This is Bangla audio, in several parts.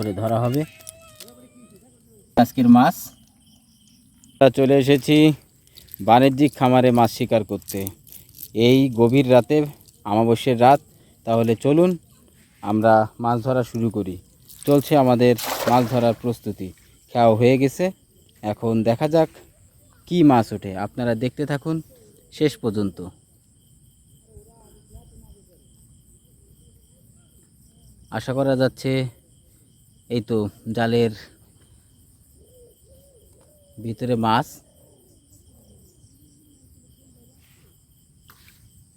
তারপরে ধরা হবে। আজকের মাছ। চলে এসেছি বাণিজ্যিক খামারে মাছ শিকার করতে। এই গভীর রাতে আমাবস্যের রাত তাহলে চলুন আমরা মাছ ধরা শুরু করি। চলছে আমাদের মাছ ধরার প্রস্তুতি। খাওয়া হয়ে গেছে। এখন দেখা যাক কি মাছ ওঠে। আপনারা দেখতে থাকুন শেষ পর্যন্ত। আশা করা যাচ্ছে এই তো জালের ভিতরে মাছ।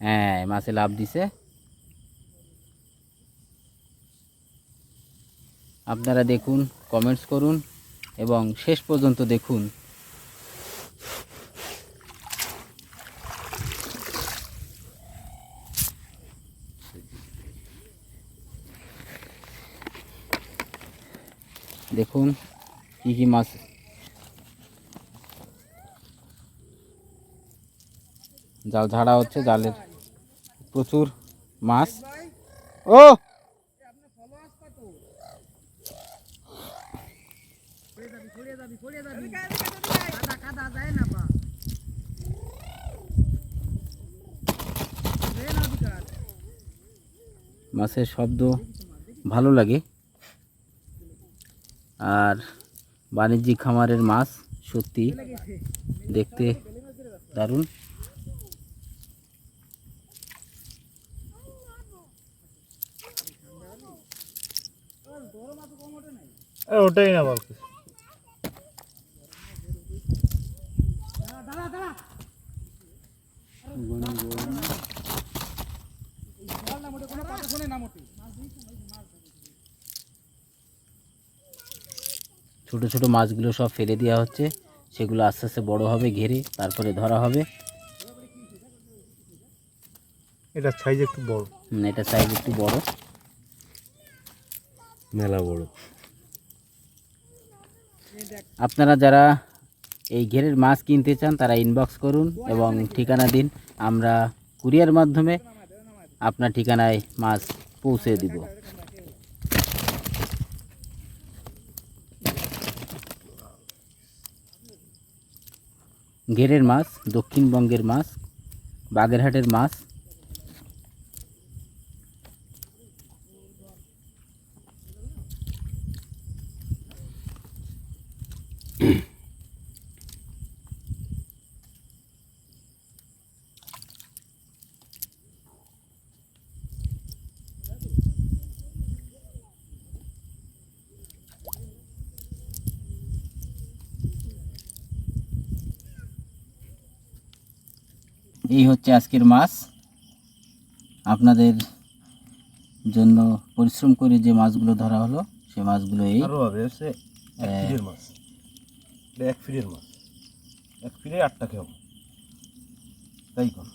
হ্যাঁ মাছে লাভ দিছে। আপনারা দেখুন কমেন্টস করুন, এবং শেষ পর্যন্ত দেখুন। দেখুন, কি কি মাছ। জাল ঝাড়া হচ্ছে, জালের প্রচুর মাছ। ও! মাছের শব্দ ভালো লাগে। আর বাণিজ্যিক খামারের মাছ সত্যি দেখতে দারুণ। ওটাই না বল ছোট ছোট মাছগুলো সব ফেলে দেওয়া হচ্ছে। সেগুলো আস্তে আস্তে বড় হবে ঘেরে তারপরে ধরা হবে। এটা সাইজ একটু বড়। হুম, এটা সাইজ একটু বড়। মেলা বড়। আপনারা যারা এই ঘেরের মাছ কিনতে চান তারা ইনবক্স করুন এবং ঠিকানা দিন। আমরা কুরিয়ার মাধ্যমে আপনার ঠিকানায় মাছ পৌঁছে দিব। ঘেরের মাছ দক্ষিণবঙ্গের মাছ বাগেরহাটের মাছ এই হচ্ছে আজকের মাছ। আপনাদের জন্য পরিশ্রম করে যে মাছগুলো ধরা হলো সে মাছগুলো এই মাছ। এক ফিরের মাছ। এক ফিরে আটটা খেয়ে তাই কর।